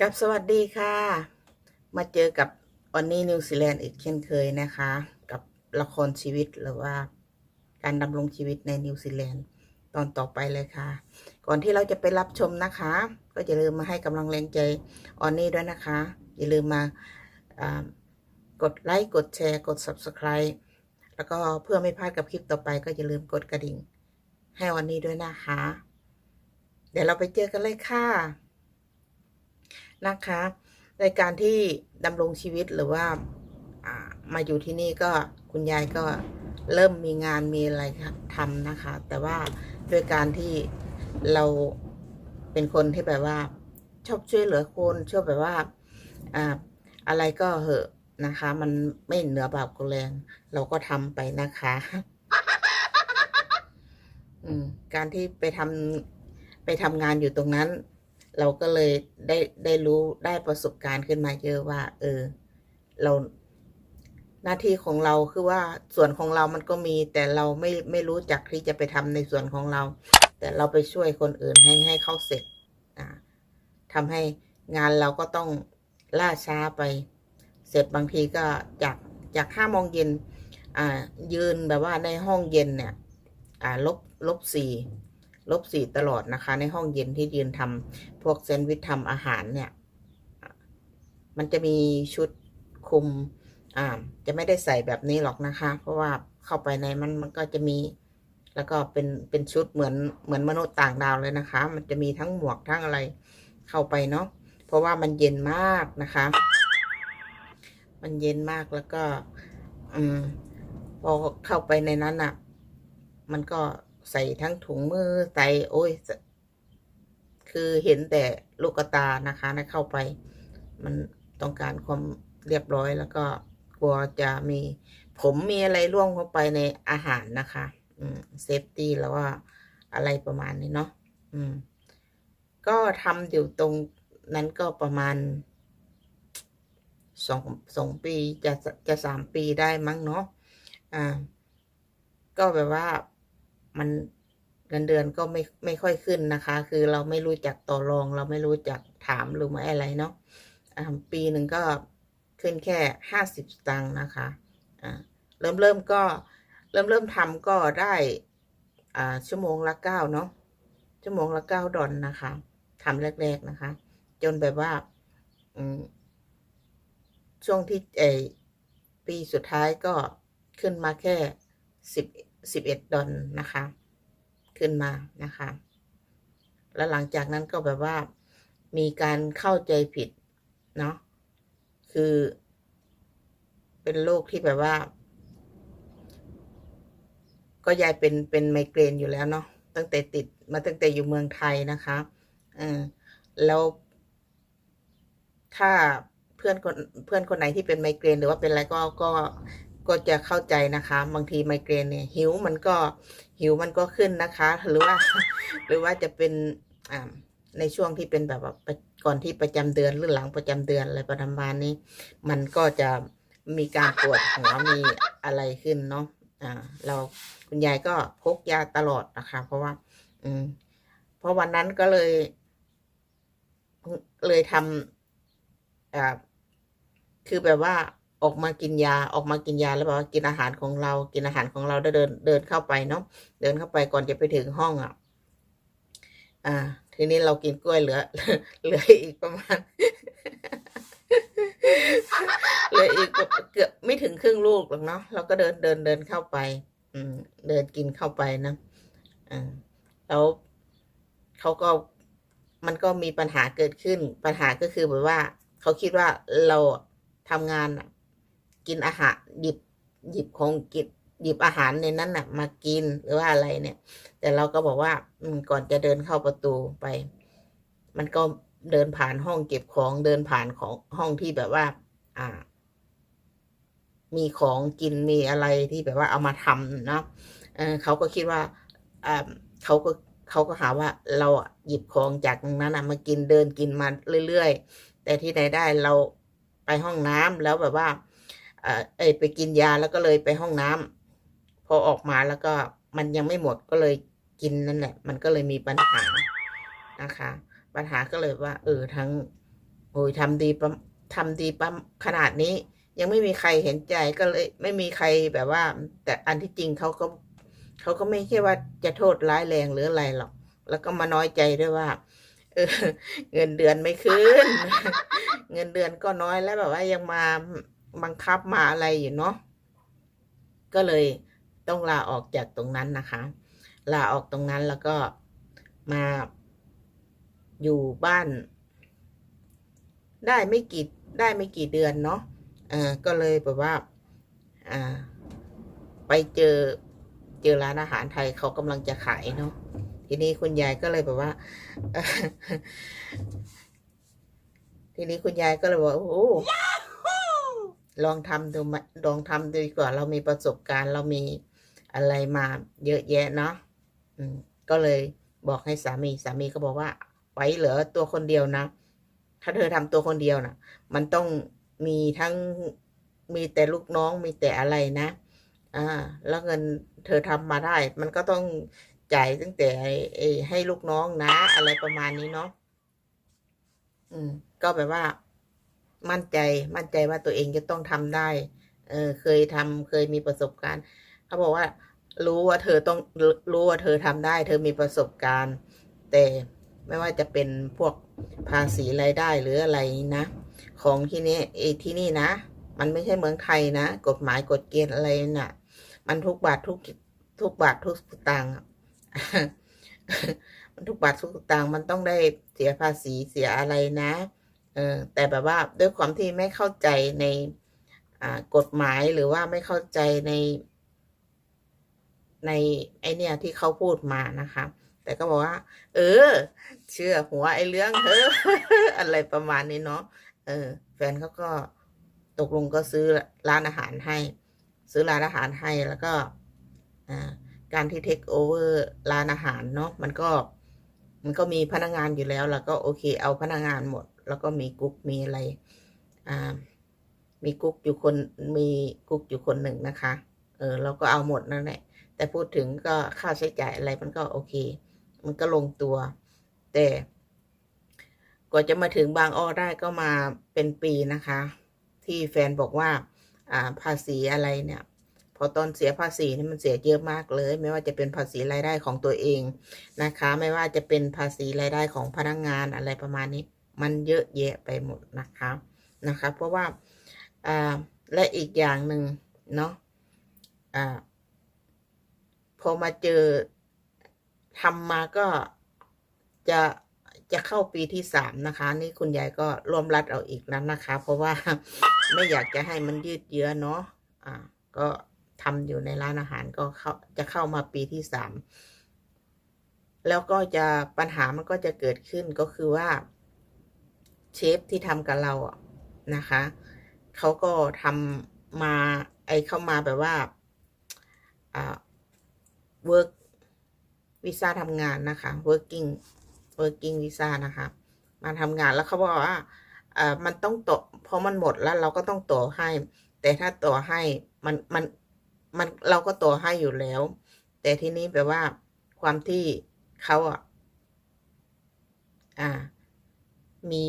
กับสวัสดีค่ะ มาเจอกับออนนี่นิวซีแลนด์อีกเช่นเคยนะคะ กับละครชีวิตหรือว่าการดำรงชีวิตในนิวซีแลนด์ตอนต่อไปเลยค่ะ ก่อนที่เราจะไปรับชมนะคะ ก็อย่าลืมมาให้กำลังแรงใจออนนี่ด้วยนะคะ อย่าลืมมาอ่ากดไลค์กดแชร์กด Subscribe แล้วก็เพื่อไม่พลาดกับคลิปต่อไป ก็อย่าลืมกดกระดิ่ง ให้ออนนี่ด้วยนะคะ เดี๋ยวเราไปเจอกันเลยค่ะ นะคะ ในการที่ดำรงชีวิตหรือว่าามาอยู่ที่นี่ก็คุณยายก็เริ่มมีงานมีอะไรทำนะคะ แต่ว่าด้วยการที่เราเป็นคนที่แบบว่า ชอบช่วยเหลือคนชอบแบบว่าอ่าอะไรก็เหอะนะคะ มันไม่เหนือบาปกว่าแรง เราก็ทำไปนะคะการที่ไปทำไปทำงานอยู่ตรงนั้น เราก็เลยได้ได้รู้ได้ประสบการณ์ขึ้นมาเยอะว่า เออ เราหน้าที่ของเราคือว่าส่วนของเรามันก็มี แต่เราไม่ไม่รู้จักที่จะไปทำในส่วนของเรา แต่เราไปช่วยคนอื่นให้ให้เขาเสร็จอ่าทำให้งานเราก็ต้องล่าช้าไป เสร็จบางทีก็จากจากห้าโมงเย็นอ่ายืนแบบว่าในห้องเย็นเนี่ย อ่าลบลบสี่ ลบสี่ตลอดนะคะ ในห้องเย็นที่ยืนทำพวกแซนด์วิชทำอาหารเนี่ย มันจะมีชุดคุมอ่าจะไม่ได้ใส่แบบนี้หรอกนะคะ เพราะว่าเข้าไปในมันมันก็จะมี แล้วก็เป็นเป็นชุดเหมือนเหมือนมนุษย์ต่างดาวเลยนะคะ มันจะมีทั้งหมวกทั้งอะไรเข้าไปเนาะเพราะว่ามันเย็นมากนะคะ มันเย็นมากแล้วก็ อืมพอเข้าไปในนั้นอะ มันก็ ใส่ทั้งถุงมือใส่โอ้ย คือเห็นแต่ลูกตานะคะนะเข้าไป มันต้องการความเรียบร้อยแล้วก็กลัวจะมีผมมีอะไรร่วงเข้าไปในอาหารนะคะ อืมเซฟตี้แล้วว่าอะไรประมาณนี้เนาะอืม ก็ทำอยู่ตรงนั้นก็ประมาณสองสองปีจะจะสามปีได้มั้งเนาะอ่าก็แบบว่า มันเงินเดือนก็ไม่ไม่ค่อยขึ้นนะคะ คือเราไม่รู้จักต่อรอง เราไม่รู้จักถามหรือไม่อะไรเนาะปีหนึ่งก็ขึ้นแค่ห้าสิบตังค์นะคะอ่าเริ่มเริ่มก็เริ่มเริ่มทำก็ได้อ่าชั่วโมงละเก้าเนาะชั่วโมงละเก้าดอลนะคะทำแรก ๆนะคะ จนแบบว่าอืช่วงที่เอปีสุดท้ายก็ขึ้นมาแค่สิบ สิบเอ็ดดอลนะคะ ขึ้นมานะคะ แล้วหลังจากนั้นก็แบบว่ามีการเข้าใจผิด เนาะคือ เป็นโรคที่แบบว่า ก็ยายเป็นเป็นไมเกรนอยู่แล้วเนาะตั้งแต่ติดมาตั้งแต่อยู่เมืองไทยนะคะเออแล้ว ถ้าเพื่อนคนเพื่อนคนไหนที่เป็นไมเกรนหรือว่าเป็นอะไรก็ก็ ก็จะเข้าใจนะคะ บางทีไมเกรนเนี่ยหิวมันก็หิวมันก็ขึ้นนะคะ หรือว่า หรือว่าจะเป็นอ่าในช่วงที่เป็นแบบว่าก่อนที่ประจำเดือนหรือหลังประจำเดือนอะไรประมาณนี้ มันก็จะมีการปวดหัวมีอะไรขึ้นเนาะอ่า เราคุณยายก็พกยาตลอดนะคะ เพราะว่า อืมเพราะวันนั้นก็เลย เลยทำอ่าคือแบบว่า ออกมากินยาออกมากินยาแล้วแบบว่ากินอาหารของเรา กินอาหารของเราได้เดินเดินเข้าไปเนาะเดินเข้าไปก่อนจะไปถึงห้องอะ อ่า ทีนี้เรากินกล้วยเหลือ เหลืออีกประมาณเหลืออีกเกือบไม่ถึงครึ่งลูกหรอกเนาะเราก็เดินเดินเดินเข้าไป อืม เดินกินเข้าไปนะอ่าแล้วเขาก็มันก็มีปัญหาเกิดขึ้น ปัญหาก็คือแบบว่า เขาคิดว่าเราทำงานอะ กินอาหารหยิบหยิบของกินหยิบอาหารในนั้นน่ะ มากินหรือว่าอะไรเนี่ย แต่เราก็บอกว่าก่อนจะเดินเข้าประตูไป มันก็เดินผ่านห้องเก็บของเดินผ่านของห้องที่แบบว่า อ่า มีของกินมีอะไรที่แบบว่าเอามาทำเนาะเเขาก็คิดว่าเขาก็เขาก็หาว่าเราหยิบของจากตรงนั้นนะมากินเดินกินมาเรื่อยๆแต่ที่ไหนได้เราไปห้องน้ำแล้วแบบว่า เอไปกินยาแล้วก็เลยไปห้องน้ำพอออกมาแล้วก็มันยังไม่หมดก็เลยกินนั่นแหละ มันก็เลยมีปัญหานะคะ ปัญหาก็เลยว่า เออทั้งโอ้ยทำดีประทำดีประขนาดนี้ ยังไม่มีใครเห็นใจก็เลย ไม่มีใครแบบว่า แต่อันที่จริงเขาก็เขาก็ไม่ใช่ว่าจะโทษร้ายแรงหรืออะไรหรอก แล้วก็มาน้อยใจด้วยว่าเออเงินเดือนไม่ขึ้น เงินเดือนก็น้อยแล้วแบบว่ายังมา บังคับมาอะไรอยู่เนาะก็เลยต้องลาออกจากตรงนั้นนะคะ ลาออกตรงนั้นแล้วก็มาอยู่บ้าน ได้ไม่กี่ได้ไม่กี่เดือนเนาะเออก็เลยแบบว่าอ่า ไปเจอเจอร้านอาหารไทยเขากำลังจะขายเนาะทีนี้คุณยายก็เลยแบบว่า ทีนี้คุณยายก็เลยบอกว่าโอ้ ลองทำดูไหมลองทำดูดีกว่า เรามีประสบการณ์ เรามีอะไรมาเยอะแยะเนาะอืมก็เลยบอกให้สามีสามีก็บอกว่าไว้เหลือตัวคนเดียวนะ ถ้าเธอทำตัวคนเดียวนะมันต้องมีทั้งมีแต่ลูกน้องมีแต่อะไรนะอ่าแล้วเงินเธอทำมาได้ มันก็ต้องจ่ายตั้งแต่ให้ลูกน้องนะ อะไรประมาณนี้เนาะอืม ก็แบบว่า มั่นใจมั่นใจว่าตัวเองจะต้องทำได้ เออเคยทำเคยมีประสบการณ์ เขาบอกว่า รู้ว่าเธอต้องรู้ว่าเธอทำได้ เธอมีประสบการณ์ แต่ไม่ว่าจะเป็นพวกภาษีรายได้หรืออะไรนะ ของที่นี่เอที่นี่นะ มันไม่ใช่เมืองไทยนะ กฎหมายกฎเกณฑ์อะไรน่ะ มันทุกบาททุกทุกบาททุกตางค์มันทุกบาททุกตางค์มันต้องได้เสียภาษีเสียอะไรนะ เออแต่แบบว่าด้วยความที่ไม่เข้าใจในกฎหมายหรือว่าไม่เข้าใจใน ในไอเนี่ยที่เขาพูดมานะคะ แต่ก็บอกว่า เออ เชื่อหัวไอเรื่องเธออะไรประมาณนี้เนาะเออ แฟนเขาก็ตกลงก็ซื้อร้านอาหารให้ ซื้อร้านอาหารให้แล้วก็การที่เทคโอเวอร์ร้านอาหารเนาะมันก็ มันก็มีพนักงานอยู่แล้ว แล้วก็โอเค เอาพนักงานหมด แล้วก็มีกุ๊กมีอะไรอ่ามีกุ๊กอยู่คนมีกุ๊กอยู่คนหนึ่งนะคะ เออเราก็เอาหมดนั่นแหละแต่พูดถึงก็ค่าใช้จ่ายอะไรมันก็โอเค มันก็ลงตัว แต่กว่าจะมาถึงบางอ้อได้ก็มาเป็นปีนะคะ ที่แฟนบอกว่า อ่า ภาษีอะไรเนี่ย พอตอนเสียภาษีนี่มันเสียเยอะมากเลย ไม่ว่าจะเป็นภาษีรายได้ของตัวเองนะคะ ไม่ว่าจะเป็นภาษีรายได้ของพนักงานอะไรประมาณนี้ มันเยอะแยะไปหมดนะคะนะคะ เพราะว่าและอีกอย่างหนึ่งเนาะอ่าพอมาเจอทำมาก็จะจะเข้าปีที่สามนะคะ นี่คุณยายก็ร่วมรัดเอาอีกนั้นนะคะ เพราะว่าไม่อยากจะให้มันยืดเยื้อเนาะอ่า ก็ทำอยู่ในร้านอาหารก็เข้าจะเข้ามาปีที่สามแล้วก็จะปัญหามันก็จะเกิดขึ้นก็คือว่า เชฟที่ทำกับเราอะนะคะ เขาก็ทำมา ไอเข้ามาแบบว่าอ่า work วีซ่าทำงานนะคะ working working visa นะคะ มาทำงานแล้วเขาบอกว่าอ่ามันต้องต่อพอมันหมดแล้วเราก็ต้องต่อให้ แต่ถ้าต่อให้มันมันมันเราก็ต่อให้อยู่แล้ว แต่ทีนี้แปลว่าความที่เขาอะอ่า มี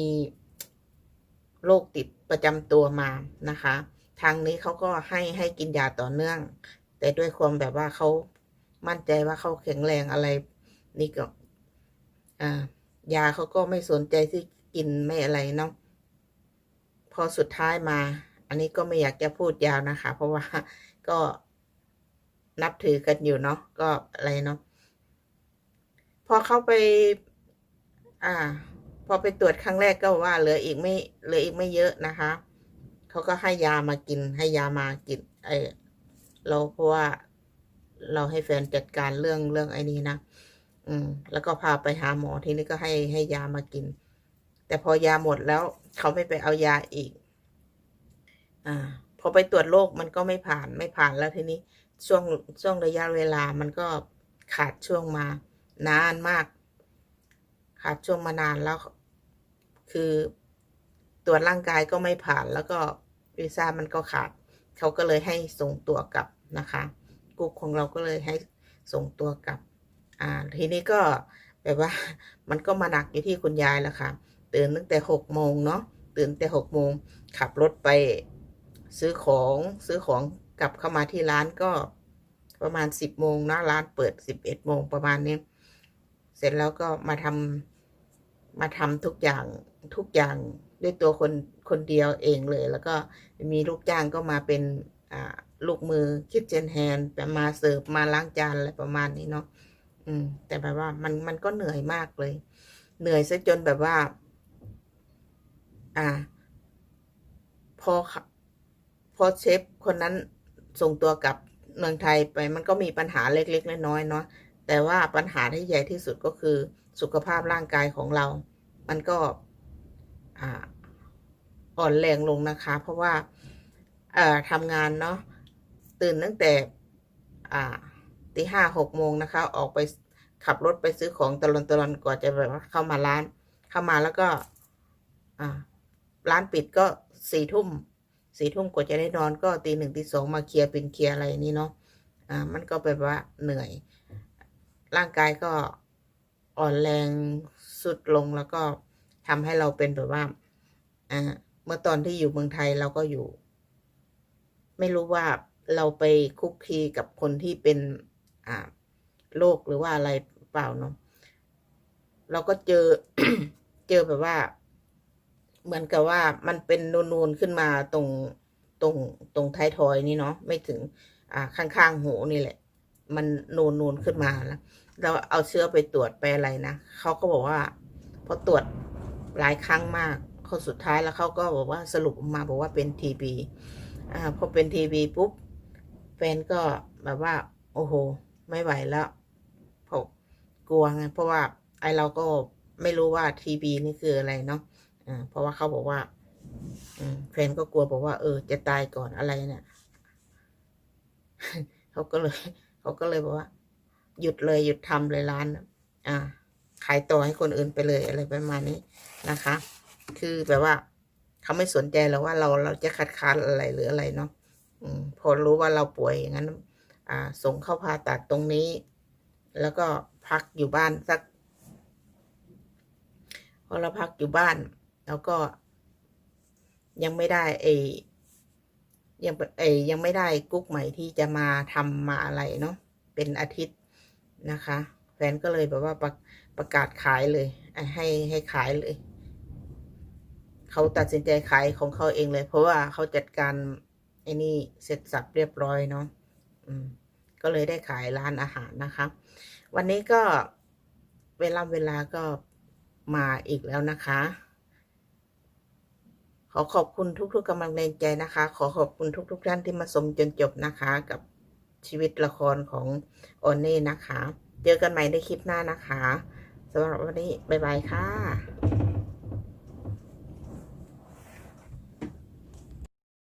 โรคติดประจำตัวมานะคะ ทางนี้เขาก็ให้ให้กินยาต่อเนื่อง แต่ด้วยความแบบว่าเขามั่นใจว่าเขาแข็งแรงอะไร นี่ก็ยาเขาก็ไม่สนใจที่กินไม่อะไรเนาะพอสุดท้ายมา อันนี้ก็ไม่อยากจะพูดยาวนะคะ เพราะว่าก็นับถือกันอยู่เนาะก็อะไรเนาะพอเข้าไป อ่า พอไปตรวจครั้งแรกก็ว่าเหลืออีกไม่เหลืออีกไม่เยอะนะคะเขาก็ให้ยามากิน ให้ยามากินไอเราเพราะว่าเราให้แฟนจัดการเรื่องเรื่องไอ้นี้นะอืม แล้วก็พาไปหาหมอทีนี้ก็ให้ให้ยามากิน แต่พอยาหมดแล้วเขาไม่ไปเอายาอีก อ่า พอไปตรวจโรคมันก็ไม่ผ่านไม่ผ่านแล้วทีนี้ ช่วงช่วงระยะเวลามันก็ขาดช่วงมานานมากขาดช่วงมานานแล้ว คือตรวจร่างกายก็ไม่ผ่านแล้วก็วีซ่ามันก็ขาด เขาก็เลยให้ส่งตัวกลับนะคะกุ๊กของเราก็เลยให้ส่งตัวกลับ อ่า ทีนี้ก็แบบว่ามันก็มาหนักอยู่ที่คุณยายแล้วค่ะ ตื่นตั้งแต่หกโมงเนาะ ตื่นแต่หกโมงขับรถไปซื้อของซื้อของกลับเข้ามาที่ร้านก็ประมาณสิบโมงนะร้านเปิดสิบเอ็ดโมงประมาณนี้ เสร็จแล้วก็มาทำมาทำทุกอย่าง ทุกอย่างด้วยตัวคนคนเดียวเองเลย แล้วก็มีลูกจ้างก็มาเป็นลูกมือคิดเจนแฮนมาเสิร์ฟมาล้างจานอะไรประมาณนี้เนาะอืม แต่แบบว่ามันมันก็เหนื่อยมากเลย เหนื่อยซะจนแบบว่า อ่า พอพอเชฟคนนั้นส่งตัวกลับเมืองไทยไป มันก็มีปัญหาเล็กๆน้อยๆเนาะแต่ว่าปัญหาที่ใหญ่ที่สุดก็คือสุขภาพร่างกายของเรา มันก็ อ่อนแรงลงนะคะ เพราะว่าทำงานเนาะตื่นตั้งแต่ตีห้าหกโมงนะคะ ออกไปขับรถไปซื้อของตะลอนตะลอนกว่าจะแบบว่าเข้ามาร้าน เข้ามาแล้วก็ร้านปิดก็สี่ทุ่มสี่ทุ่มกว่าจะได้นอนก็ตีหนึ่งตีสองมาเคลียร์เป็นเคลียร์อะไรนี่เนาะอ่ามันก็แบบว่าเหนื่อย ร่างกายก็อ่อนแรงสุดลงแล้วก็ ทำให้เราเป็นแบบว่าอ่าเมื่อตอนที่อยู่เมืองไทยเราก็อยู่ ไม่รู้ว่าเราไปคุกคีกับคนที่เป็นอ่าโรคหรือว่าอะไรเปล่าเนาะเราก็เจอเจอแบบว่า เหมือนกับว่ามันเป็นนูนๆขึ้นมาตรงตรงตรงท้ายทอยนี่เนาะไม่ถึง อ่าข้างๆหูนี่แหละ มันนูนๆขึ้นมาแล้วเราเอาเชื้อไปตรวจไปอะไรนะเขาก็บอกว่าพอตรวจ หลายครั้งมากเขาสุดท้ายแล้วเขาก็บอกว่าสรุปออกมาบอกว่าเป็นทีบีอ่าพอเป็นทีบีปุ๊บแฟนก็แบบว่า โอ้โห ไม่ไหวแล้วผมกลัวไงเพราะว่าไอเราก็ไม่รู้ว่าทีบีนี่คืออะไรเนาะอ่าเพราะว่าเขาบอกว่าอแฟนก็กลัวบอกว่า เออ จะตายก่อนอะไรเนี่ยเขาก็เลย เขาก็เลยบอกว่า หยุดเลยหยุดทำเลยร้านอ่า ขายต่อให้คนอื่นไปเลยอะไรประมาณนี้นะคะ คือแบบว่า เขาไม่สนใจแล้วว่าเราเราจะคัดค้านอะไรหรืออะไรเนาะอพอรู้ว่าเราป่วยอย่างนั้นอ่า ส่งเข้าผ่าตัดตรงนี้ แล้วก็พักอยู่บ้านสักพอเราพักอยู่บ้าน แล้วก็ ยังไม่ได้ไอยังไอยังไม่ได้กุ๊กใหม่ที่จะมาทำมาอะไรเนาะเป็นอาทิตย์นะคะ แฟนก็เลยแบบว่าประประกาศขายเลย ให้ให้ขายเลย เขาตัดสินใจขายของเขาเองเลย เพราะว่าเขาจัดการไอ้นี่เสร็จสับเรียบร้อยเนาะอืม ก็เลยได้ขายร้านอาหารนะคะ วันนี้ก็เวลาเวลาก็มาอีกแล้วนะคะ ขอขอบคุณทุกๆกำลังแรงใจนะคะ ขอขอบคุณทุกๆท่านที่มาชมจนจบนะคะ กับชีวิตละครของโอเน่นะคะ เจอกันใหม่ในคลิปหน้านะคะสำหรับวันนี้บ๊ายบายค่ะ